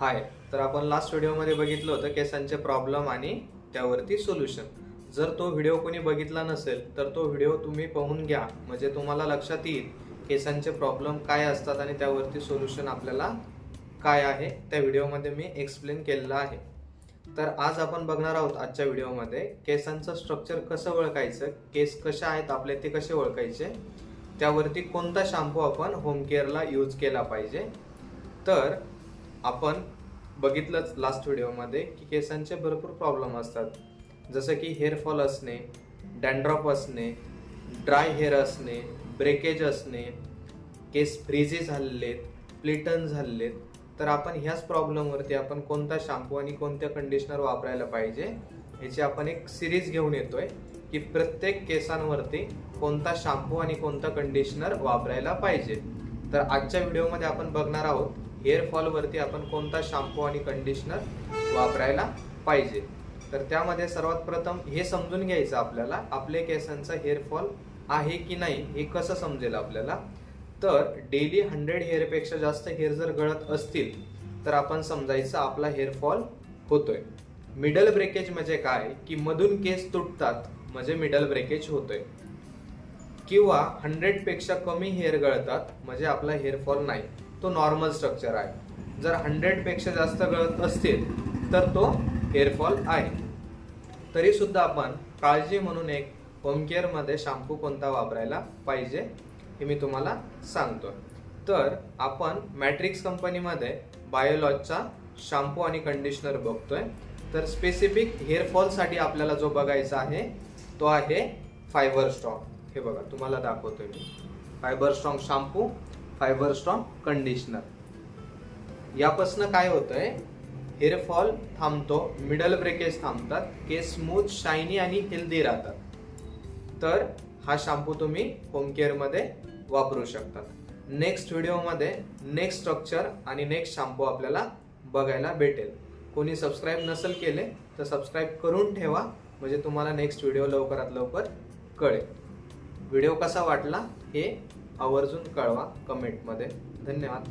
हाय तर आपण लास्ट व्हिडिओमध्ये बघितलं होतं केसांचे प्रॉब्लेम आणि त्यावरती सोल्युशन जर तो व्हिडिओ कोणी बघितला नसेल तर तो व्हिडिओ तुम्ही पाहून घ्या. म्हणजे तुम्हाला लक्षात येईल केसांचे प्रॉब्लेम काय असतात आणि त्यावरती सोल्युशन आपल्याला काय आहे. त्या व्हिडिओमध्ये मी एक्सप्लेन केलेलं आहे. तर आज आपण बघणार आहोत आजच्या व्हिडिओमध्ये केसांचं स्ट्रक्चर कसं ओळखायचं केस कशा आहेत आपले ते कसे ओळखायचे त्यावरती कोणता शॅम्पू आपण होम केअरला यूज केला पाहिजे. तर आपण बघितलंच लास्ट व्हिडिओमध्ये की केसांचे भरपूर प्रॉब्लेम असतात. जसं की हेअरफॉल असणे डॅन्ड्रॉप असणे ड्राय हेअर असणे ब्रेकेज असणे केस फ्रीजी झालेत प्लिटन झालेत तर आपण ह्याच प्रॉब्लेमवरती आपण कोणता शॅम्पू आणि कोणत्या कंडिशनर वापरायला पाहिजे ह्याची आपण एक सिरीज घेऊन येतोय की प्रत्येक केसांवरती कोणता शॅम्पू आणि कोणता कंडिशनर वापरायला पाहिजे. तर आजच्या व्हिडिओमध्ये आपण बघणार आहोत हेअरफॉलवरती आपण कोणता शॅम्पू आणि कंडिशनर वापरायला पाहिजे. तर त्यामध्ये सर्वात प्रथम हे समजून घ्यायचं आपल्याला आपले केसांचा हेअरफॉल आहे की नाही हे कसं समजेल आपल्याला? तर डेली हंड्रेड हेअरपेक्षा जास्त हेअर जर गळत असतील तर आपण समजायचं आपला हेअरफॉल होतोय. मिडल ब्रेकेज म्हणजे काय? की मधून केस तुटतात म्हणजे मिडल ब्रेकेज होतोय. किंवा हंड्रेडपेक्षा कमी हेअर गळतात म्हणजे आपला हेअरफॉल नाही. तो नॉर्मल स्ट्रक्चर आहे. जर हंड्रेडपेक्षा जास्त गळत असतील तर तो हेअरफॉल आहे. तरीसुद्धा आपण काळजी म्हणून एक होम केअरमध्ये शाम्पू शॅम्पू कोणता वापरायला पाहिजे हे मी तुम्हाला सांगतो तर आपण मॅट्रिक्स कंपनीमध्ये बायोलॉजचा शॅम्पू आणि कंडिशनर बघतोय. तर स्पेसिफिक हेअरफॉलसाठी आपल्याला जो बघायचा आहे तो आहे फायबर स्ट्रॉंग हे बघा तुम्हाला दाखवतोय मी. Fibre strong shampoo fibre strong conditioner. यापासनं काय होतंय? हेअरफॉल थांबतो मिडल ब्रेकेज थांबतात केस स्मूथ शायनी आणि हेल्दी राहतात. तर हा शॅम्पू तुम्ही होम केअरमध्ये वापरू शकतात. नेक्स्ट व्हिडिओमध्ये नेक्स्ट स्ट्रक्चर आणि नेक्स्ट शॅम्पू आपल्याला बघायला भेटेल. कोणी सबस्क्राईब नसेल केले तर सबस्क्राईब करून ठेवा म्हणजे तुम्हाला नेक्स्ट व्हिडिओ लवकरात लवकर कळेल. व्हिडिओ कसा वाटला हे आवर्जून कळवा कमेंटमध्ये. धन्यवाद.